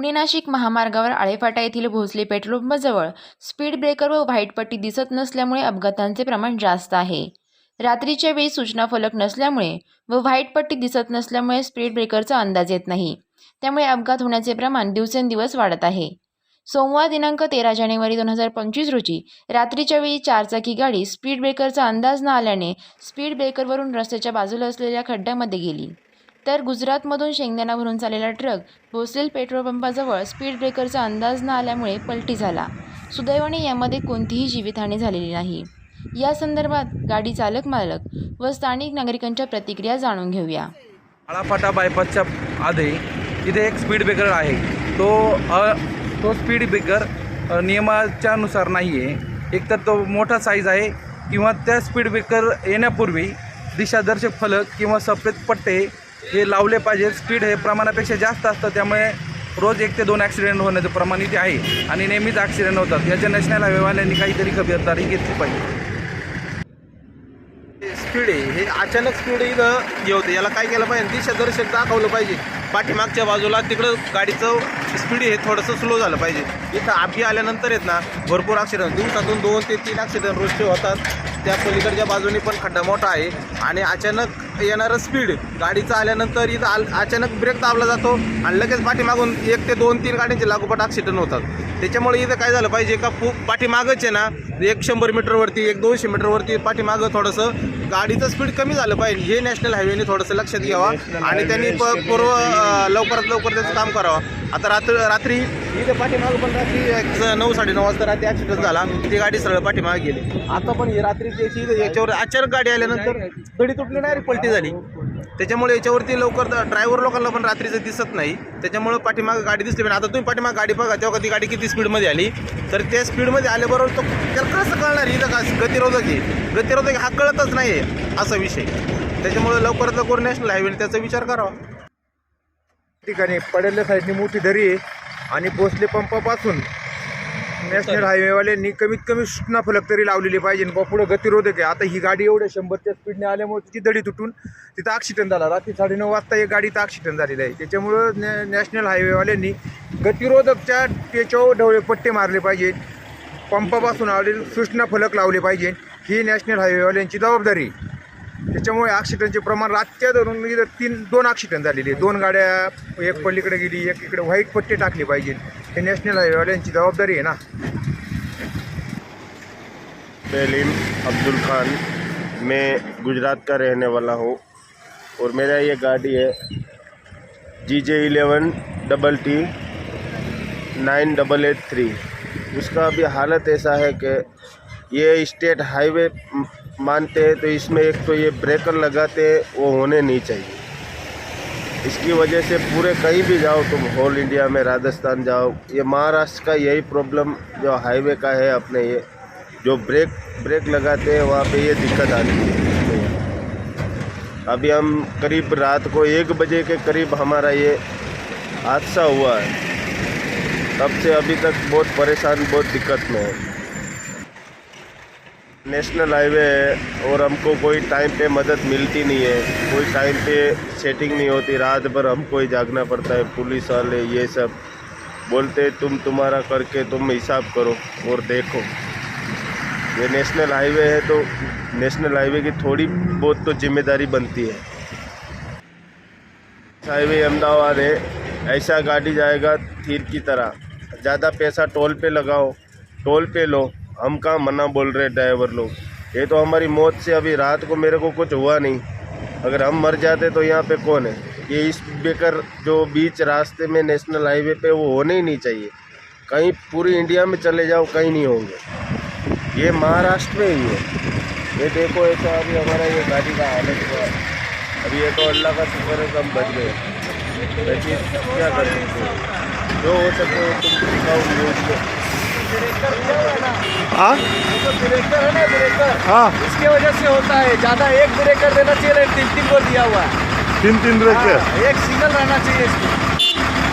पुणे नाशिक महामार्गावर आळेफाटा येथील भोसले पेट्रोल पंपाजवळ स्पीड ब्रेकर व व्हाईट पट्टी दिसत नसल्यामुळे अपघातांचे प्रमाण जास्त आहे. रात्रीच्या वेळी सूचना फलक नसल्यामुळे व व्हाईट पट्टी दिसत नसल्यामुळे स्पीड ब्रेकरचा अंदाज येत नाही. त्यामुळे अपघात होण्याचे प्रमाण दिवसेंदिवस वाढत आहे. सोमवार दिनांक तेरा जानेवारी दोन हजार पंचवीस रोजी रात्रीच्या वेळी चारचाकी गाडी स्पीड ब्रेकरचा अंदाज न आल्याने स्पीड ब्रेकरवरून रस्त्याच्या बाजूला असलेल्या खड्ड्यामध्ये गेली. तर गुजरातमधून शेंगदाणा भरून चाललेला ट्रक भोसेल पेट्रोल पंपाजवळ स्पीड ब्रेकरचा अंदाज न आल्यामुळे पलटी झाला. सुदैवाने यामध्ये कोणतीही जीवितहानी झालेली नाही. या संदर्भात गाडी चालक मालक व स्थानिक नागरिकांच्या प्रतिक्रिया जाणून घेऊया. आळाफाटा बायपासच्या आधी तिथे एक स्पीड ब्रेकर आहे. तो अ तो स्पीड ब्रेकर अ, नियमाच्या नुसार नाही आहे एकतर तो मोठा साईज आहे किंवा त्या स्पीड ब्रेकर येण्यापूर्वी दिशादर्शक फलक किंवा सफेद पट्टे हे लावले पाहिजे. स्पीड हे प्रमाणापेक्षा जास्त असतं. त्यामुळे रोज एक ते दोन ॲक्सिडेंट होण्याचं प्रमाण इथे आहे. आणि नेहमीच ॲक्सिडेंट होतात. याच्या नॅशनल हायवेवाल्यांनी काहीतरी खबरदारी घेतली पाहिजे. स्पीड आहे. हे अचानक स्पीड इथं हे होतं. याला काय केलं पाहिजे? दिशादर्शक दाखवलं पाहिजे. पाठीमागच्या बाजूला तिकडं गाडीचं स्पीड हे थोडंसं स्लो झालं पाहिजे. इथं आभी आल्यानंतर आहेत ना भरपूर ॲक्सिडेंट दिवसातून दोन ते तीन ॲक्सिडेंट रोजचे होतात. त्या पलीकडच्या बाजूने पण खड्डा मोठा आहे आणि अचानक येणारं स्पीड गाडीचं आल्यानंतर इथं आल अचानक ब्रेक दाबला जातो आणि लगेच पाठीमागून एक ते दोन तीन गाड्यांचे लागोपाठ ॲक्सिडेंट होतात. त्याच्यामुळे इथं काय झालं पाहिजे का खूप पाठीमागंच आहे ना एक शंभर मीटरवरती एक दोनशे मीटरवरती पाठीमागं थोडंसं गाडीचं स्पीड कमी झालं पाहिजे. हे नॅशनल हायवेने थोडंसं लक्षात घ्यावा. आणि त्यांनी प पूर्व अं, लवकरात लवकर त्याचं काम करावं. आता रात्र रात्री इथं पाठीमागं पण रात्री एक स- नऊ साडेनऊ वाजता रात्री ॲक्सिडेंट झाला. ती गाडी सरळ पाठीमागे गेली. आता पण ही रात्रीची याची इथं याच्यावर अचानक गाडी आल्यानंतर गडी तुटली डायरेक्ट पलटी झाली. त्याच्यामुळे याच्यावरती लवकर ड्रायव्हर लोकांना पण रात्रीचं दिसत नाही. त्याच्यामुळं पाठीमागं गाडी दिसली पण आता तुम्ही पाठीमागं गाडी बघा तेव्हा ती गाडी किती स्पीडमध्ये आली तर त्या स्पीडमध्ये आल्याबरोबर तो त्याला कसं कळणार इथं का गतिरोधक आहे? गतिरोधक हा कळतच नाही आहे असा विषय. त्याच्यामुळे लवकरात लवकर नॅशनल हायवेने त्याचा विचार करावा. ठिकाणी पडेल्या साईडनी मोठी दरी आहे आणि भोसले पंपापासून नॅशनल हायवेवाल्यांनी कमीत कमी सूचना फलक तरी लावलेले पाहिजे बा पुढं गतिरोधक आहे. आता ही गाडी एवढ्या शंभरच्या स्पीडने आल्यामुळे तिची दडी तुटून तिथं ॲक्सिडेंट झाला. रात्री साडेनऊ वाजता एक गाडीत ॲक्सिडेंट झालेला आहे. त्याच्यामुळं नॅ नॅशनल हायवेवाल्यांनी गतिरोधकच्या त्याच्यावर ढवळे पट्टे मारले पाहिजेत पंपापासून आलेले सूचना फलक लावले पाहिजे. ही नॅशनल हायवेवाल्यांची जबाबदारी आहे. ॲक्सिडेंटचे प्रमाण रातच्या धरून इथं तीन, दोन ॲक्सिडेंट झालेले दोन गाड्या एक पलीकडे गेली, एक इकडे व्हाईट पट्टे टाकले पाहिजे हे नॅशनल हायवेवाल्यांची जबाबदारी आहे ना. सलीम अब्दुल खान, मैं गुजरात का रहने वाला हूँ और मेरा ये गाड़ी है G J eleven double T nine double eight three उसका अभी हालत ऐसा है कि ये स्टेट हाईवे मानते हैं तो इसमें एक तो ये ब्रेकर लगाते हैं, वो होने नहीं चाहिए। इसकी वजह से पूरे कहीं भी जाओ, तुम होल इंडिया में, राजस्थान जाओ, ये महाराष्ट्र का यही प्रॉब्लम जो हाईवे का है अपने ये, जो ब्रेक ब्रेक लगाते हैं, वहाँ पे ये दिक्कत आती है। अभी हम करीब रात को एक बजे के करीब हमारा ये हादसा हुआ है। तब से अभी तक बहुत परेशान, बहुत दिक्कत में है। नेशनल हाईवे है और हमको कोई टाइम पे मदद मिलती नहीं है। कोई टाइम पे सेटिंग नहीं होती। रात भर हमको ही जागना पड़ता है। पुलिस वाले, ये सब। बोलते, तुम तुम्हारा करके तुम हिसाब करो और देखो। ये नेशनल हाईवे है तो नेशनल हाईवे की थोड़ी बहुत तो ज़िम्मेदारी बनती है। हाईवे अहमदाबाद है। ऐसा गाड़ी जाएगा, तीर की तरह। ज़्यादा पैसा टोल पे लगाओ। टोल पे लो। हम कहाँ मना बोल रहे ड्राइवर लोग? ये तो हमारी मौत से अभी रात को मेरे को कुछ हुआ नहीं। अगर हम मर जाते तो यहाँ पे कौन है? ये इस बेकर जो बीच रास्ते में नेशनल हाईवे पे वो होने ही नहीं चाहिए। कहीं पूरी इंडिया में चले जाओ, कहीं नहीं होंगे। ये महाराष्ट्र में ही है। ये देखो, ऐसा अभी हमारा ये गाड़ी का हालत हुआ अभी ये तो अल्लाह का शुक्र है कि हम बच गए। क्या कर सकते हो? जो हो सके तुम दिखाओ न्यूज़ में हाँ ब्रेकर है ना ब्रेकर हाँ. इसकी वजह से होता है ज्यादा एक ब्रेकर देना चाहिए तीन तीन को दिया हुआ है। तीन तीन हाँ, एक सिग्नल रहना चाहिए इसमें